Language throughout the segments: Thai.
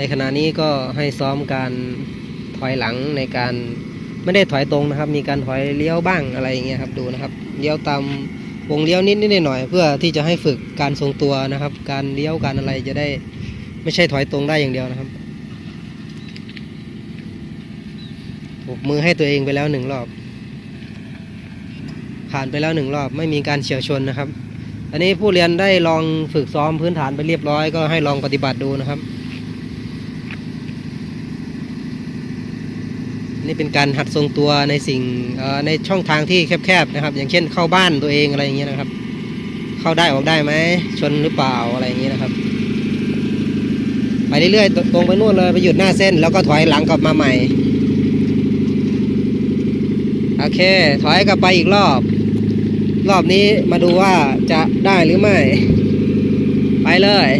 ในขณะนี้ก็ให้ซ้อมการถอยหลังในการไม่ได้ถอยตรงนะครับ มีการถอยเลี้ยวบ้างอะไรอย่างเงี้ยครับดูนะครับเลี้ยวตามวงเลี้ยวนิดนิดหน่อยเพื่อที่จะให้ฝึกการทรงตัวนะครับ การเลี้ยวการอะไรจะได้ไม่ใช่ถอยตรงได้อย่างเดียวนะครับปรบมือให้ตัวเองไปแล้วหนึ่งรอบ ผ่านไปแล้วหนึ่งรอบ ไม่มีการเฉียวชนนะครับ อันนี้ผู้เรียนได้ลองฝึกซ้อมพื้นฐานไปเรียบร้อยก็ให้ลองปฏิบัติดูนะครับ นี่เป็นการหัดทรงตัวในสิ่งในช่องทางที่แคบๆนะครับ อย่างเช่นเข้าบ้านตัวเองอะไรอย่างเงี้ยนะครับ เข้าได้ออกได้ไหมชนหรือเปล่าอะไรอย่างเงี้ยนะครับ ไปเรื่อยๆตรงไปนู่นเลยไปหยุดหน้าเส้น แล้วก็ถอยหลังกลับมาใหม่โอเค ถอยกลับไปอีกรอบ รอบนี้มาดูว่าจะได้หรือไม่ ไปเลย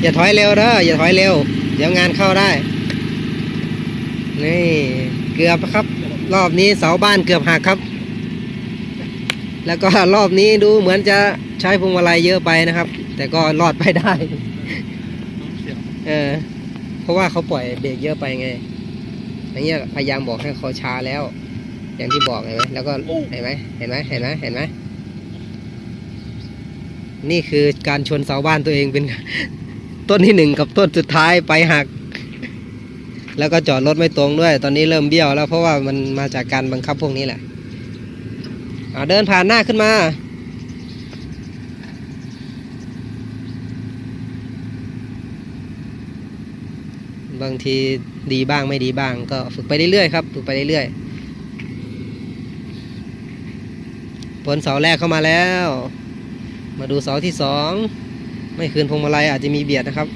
อย่าถอยเร็วเด้ออย่าถอยเร็ว เดี๋ยวงานเข้าได้ นี่เกือบครับ รอบนี้เสาบ้านเกือบหักครับ แล้วก็รอบนี้ดูเหมือนจะใช้พวงมาลัยเยอะไปนะครับ แต่ก็รอดไปได้เออเพราะว่าเขาปล่อยเบรกเยอะไปไงอย่างเงี้ยพยายามบอกให้เขาช้าแล้ว อย่างที่บอกเห็นไหมแล้วก็เห็นไหมเห็นไหมเห็นไหมเห็นไหมนี่คือการชนเสาบ้านตัวเองเป็น ต้นที่หนึ่งกับต้นสุดท้ายไปหัก แล้วก็จอดรถไม่ตรงด้วย ตอนนี้เริ่มเบี้ยวแล้วเพราะว่ามันมาจากการบังคับพวกนี้แหละเอาเดินผ่านหน้าขึ้นมาบางทีดีบ้างไม่ดีบ้าง ก็ฝึกไปเรื่อยๆครับฝึกไปเรื่อยๆผลเสาแรกเข้ามาแล้ว มาดูเสาที่สอง ไม่คืนพวงมาลัยอาจจะมีเบียดนะครับ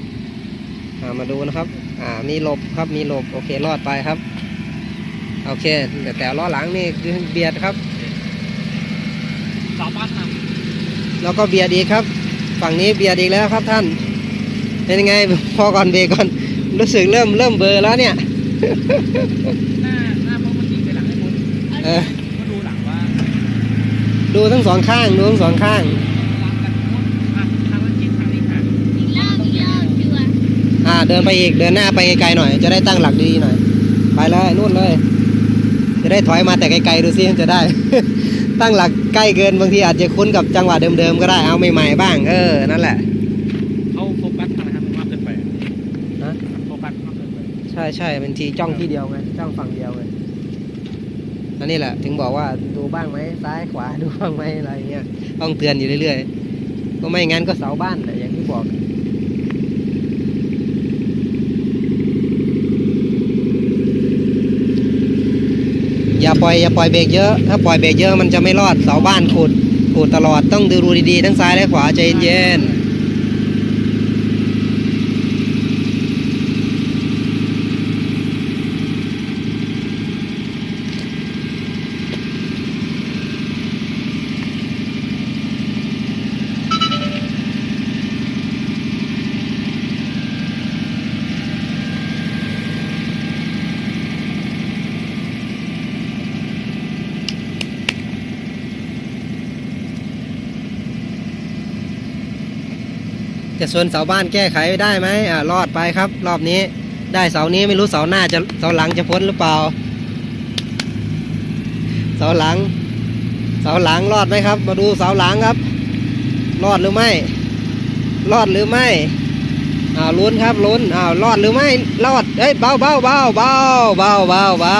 อ่ามาดูนะครับ อ่า มีหลบครับ มีหลบ โอเค รอดไปครับ โอเค แต่แต่ล้อหลังนี่คือเบียดครับสามารถทแล้วก็เบียดอีกครับ ฝั่งนี้เบียดอีกแล้วครับท่าน เป็นยังไง พอก่อนเบรกก่อน รู้สึกเริ่มเริ่มเบลอร์แล้วเนี่ยำหน้าหน้าเพราะมันยิงไปหลังให้พ้นเออก็ดูหลังว่า ดูทั้งสองข้าง ดูทั้งสองข้างหลังกันพ้นอะทางนั้นคิดทางนี้ค่ะ อีกรอบอีกรอบชัวร์ อ่า เดินไปอีกเดินหน้าไปไกลๆหน่อย จะได้ตั้งหลักดีๆหน่อย ไปเลยนู่นเลย จะได้ถอยมาแต่ไกลๆดูซิจะได้ ตั้งหลักใกล้เกินบางทีอาจจะคุ้นกับจังหวะเดิมๆก็ได้เอาใหม่ๆบ้าง เออนั่นแหละเขาโฟกัสทางนะครับมากเกินไปฮะโฟกัสมากเกินไปใช่ใช่เป็นทีจ้องที่เดียวไงจ้องฝั่งเดียวไงอันนี้แหละ ถึงบอกว่าดูบ้างไหมซ้ายขวาดูบ้างไหมอะไรเงี้ยต้องเตือนอยู่เรื่อยๆก็ไม่งั้นก็เสาบ้านแหละอย่างที่บอก อย่าปล่อยอย่าปล่อยเบรกเยอะ ถ้าปล่อยเบรกเยอะมันจะไม่รอดเสาบ้านขุดขุดตลอดต้องดูดีๆทั้งซ้ายและขวาใจเย็นๆ จะส่วนเสาบ้านแก้ไขได้ไหมอ่ารอดไปครับ รอบนี้ ได้เสานี้ไม่รู้เสาหน้าจะเสาหลังจะพ้นหรือเปล่า เสาหลัง เสาหลังรอดไหมครับ มาดูเสาหลังครับ รอดหรือไม่ รอดหรือไม่อ้าวลุ้นครับลุ้นอ้าวรอดหรือไม่รอดเอ้ยเบาเบาเบาเบาเบาเบาเบา